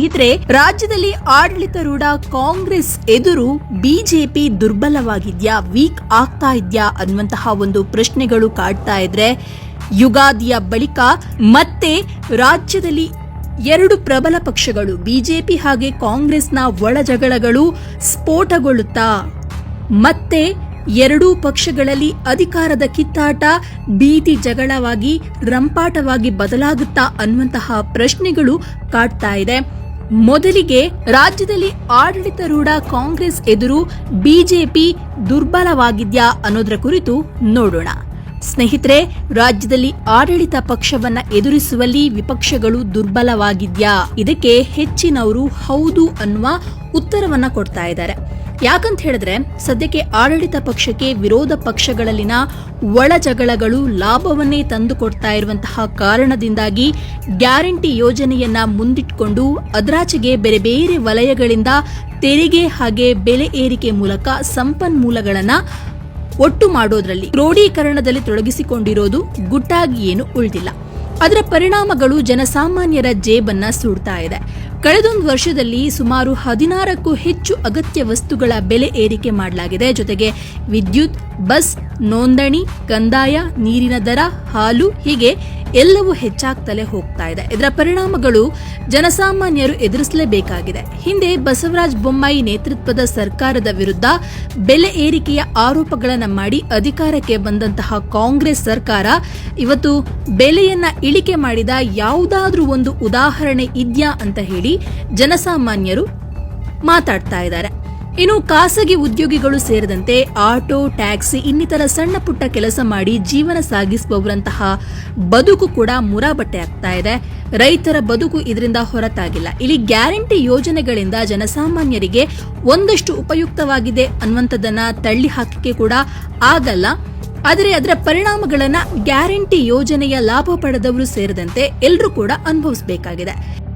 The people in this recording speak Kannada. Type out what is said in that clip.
ಸ್ನೇಹಿತರೆ ರಾಜ್ಯದಲ್ಲಿ ಆಡಳಿತಾರೂಢ ಕಾಂಗ್ರೆಸ್ ಎದುರು ಬಿಜೆಪಿ ದುರ್ಬಲವಾಗಿದ್ಯಾ, ವೀಕ್ ಆಗ್ತಾ ಇದ್ಯಾ ಅನ್ನುವಂತಹ ಒಂದು ಪ್ರಶ್ನೆಗಳು ಕಾಡ್ತಾ ಇದ್ರೆ ಯುಗಾದಿಯ ಬಳಿಕ ಮತ್ತೆ ರಾಜ್ಯದಲ್ಲಿ ಎರಡು ಪ್ರಬಲ ಪಕ್ಷಗಳು, ಬಿಜೆಪಿ ಹಾಗೆ ಕಾಂಗ್ರೆಸ್ನ ಒಳಜಗಳಗಳು ಸ್ಫೋಟಗೊಳ್ಳುತ್ತಾ, ಮತ್ತೆ ಎರಡೂ ಪಕ್ಷಗಳಲ್ಲಿ ಅಧಿಕಾರದ ಕಿತ್ತಾಟ ಬೀದಿ ಜಗಳವಾಗಿ, ರಂಪಾಟವಾಗಿ ಬದಲಾಗುತ್ತಾ ಅನ್ನುವಂತಹ ಪ್ರಶ್ನೆಗಳು ಕಾಡ್ತಾ ಇದೆ. ಮೊದಲಿಗೆ ರಾಜ್ಯದಲ್ಲಿ ಆಡಳಿತಾರೂಢ ಕಾಂಗ್ರೆಸ್ ಎದುರು ಬಿಜೆಪಿ ದುರ್ಬಲವಾಗಿದ್ಯಾ ಅನ್ನೋದರ ಕುರಿತು ನೋಡೋಣ. ಸ್ನೇಹಿತರೆ, ರಾಜ್ಯದಲ್ಲಿ ಆಡಳಿತ ಪಕ್ಷವನ್ನ ಎದುರಿಸುವಲ್ಲಿ ವಿಪಕ್ಷಗಳು ದುರ್ಬಲವಾಗಿದ್ಯಾ? ಇದಕ್ಕೆ ಹೆಚ್ಚಿನವರು ಹೌದು ಅನ್ನುವ ಉತ್ತರವನ್ನ ಕೊಡ್ತಾ ಇದ್ದಾರೆ. ಯಾಕಂತ ಹೇಳಿದ್ರೆ ಸದ್ಯಕ್ಕೆ ಆಡಳಿತ ಪಕ್ಷಕ್ಕೆ ವಿರೋಧ ಪಕ್ಷಗಳಲ್ಲಿನ ಒಳ ಜಗಳಗಳು ಲಾಭವನ್ನೇ ತಂದುಕೊಡ್ತಾ ಇರುವಂತಹ ಕಾರಣದಿಂದಾಗಿ ಗ್ಯಾರಂಟಿ ಯೋಜನೆಯನ್ನ ಮುಂದಿಟ್ಕೊಂಡು ಅದರಾಚೆಗೆ ಬೇರೆ ಬೇರೆ ವಲಯಗಳಿಂದ ತೆರಿಗೆ ಹಾಗೆ ಬೆಲೆ ಏರಿಕೆ ಮೂಲಕ ಸಂಪನ್ಮೂಲಗಳನ್ನ ಒಟ್ಟು ಮಾಡೋದ್ರಲ್ಲಿ ಕ್ರೋಢೀಕರಣದಲ್ಲಿ ತೊಡಗಿಸಿಕೊಂಡಿರೋದು ಗುಟ್ಟಾಗಿ ಏನು ಉಳಿದಿಲ್ಲ. ಅದರ ಪರಿಣಾಮಗಳು ಜನಸಾಮಾನ್ಯರ ಜೇಬನ್ನ ಸುಡ್ತಾ ಇದೆ. ಕಳೆದೊಂದು ವರ್ಷದಲ್ಲಿ ಸುಮಾರು ಹದಿನಾರಕ್ಕೂ ಹೆಚ್ಚು ಅಗತ್ಯ ವಸ್ತುಗಳ ಬೆಲೆ ಏರಿಕೆ ಮಾಡಲಾಗಿದೆ. ಜೊತೆಗೆ ವಿದ್ಯುತ್, ಬಸ್, ನೋಂದಣಿ, ಕಂದಾಯ, ನೀರಿನ ದರ, ಹಾಲು ಹೀಗೆ ಎಲ್ಲವೂ ಹೆಚ್ಚಾಗ್ತಲೇ ಹೋಗ್ತಾ ಇದೆ. ಇದರ ಪರಿಣಾಮಗಳು ಜನಸಾಮಾನ್ಯರು ಎದುರಿಸಲೇಬೇಕಾಗಿದೆ. ಹಿಂದೆ ಬಸವರಾಜ ಬೊಮ್ಮಾಯಿ ನೇತೃತ್ವದ ಸರ್ಕಾರದ ವಿರುದ್ಧ ಬೆಲೆ ಏರಿಕೆಯ ಆರೋಪಗಳನ್ನು ಮಾಡಿ ಅಧಿಕಾರಕ್ಕೆ ಬಂದಂತಹ ಕಾಂಗ್ರೆಸ್ ಸರ್ಕಾರ ಇವತ್ತು ಬೆಲೆಯನ್ನ ಇಳಿಕೆ ಮಾಡಿದ ಯಾವುದಾದ್ರೂ ಒಂದು ಉದಾಹರಣೆ ಇದೆಯಾ ಅಂತ ಹೇಳಿ ಜನಸಾಮಾನ್ಯರು ಮಾತಾಡ್ತಾ ಇದ್ದಾರೆ. ಇನ್ನು ಖಾಸಗಿ ಉದ್ಯೋಗಿಗಳು ಸೇರಿದಂತೆ ಆಟೋ, ಟ್ಯಾಕ್ಸಿ, ಇನ್ನಿತರ ಸಣ್ಣ ಪುಟ್ಟ ಕೆಲಸ ಮಾಡಿ ಜೀವನ ಸಾಗಿಸುವವರಂತಹ ಬದುಕು ಕೂಡ ಮುರಾಬಟ್ಟೆ ಆಗ್ತಾ ಇದೆ. ರೈತರ ಬದುಕು ಇದರಿಂದ ಹೊರತಾಗಿಲ್ಲ. ಇಲ್ಲಿ ಗ್ಯಾರಂಟಿ ಯೋಜನೆಗಳಿಂದ ಜನಸಾಮಾನ್ಯರಿಗೆ ಒಂದಷ್ಟು ಉಪಯುಕ್ತವಾಗಿದೆ ಅನ್ನುವಂಥದ್ದನ್ನ ತಳ್ಳಿ ಹಾಕಕ್ಕೆ ಕೂಡ ಆಗಲ್ಲ. ಆದರೆ ಅದರ ಪರಿಣಾಮಗಳನ್ನ ಗ್ಯಾರಂಟಿ ಯೋಜನೆಯ ಲಾಭ ಪಡೆದವರು ಸೇರಿದಂತೆ ಎಲ್ಲರೂ ಕೂಡ ಅನುಭವಿಸಬೇಕಾಗಿದೆ.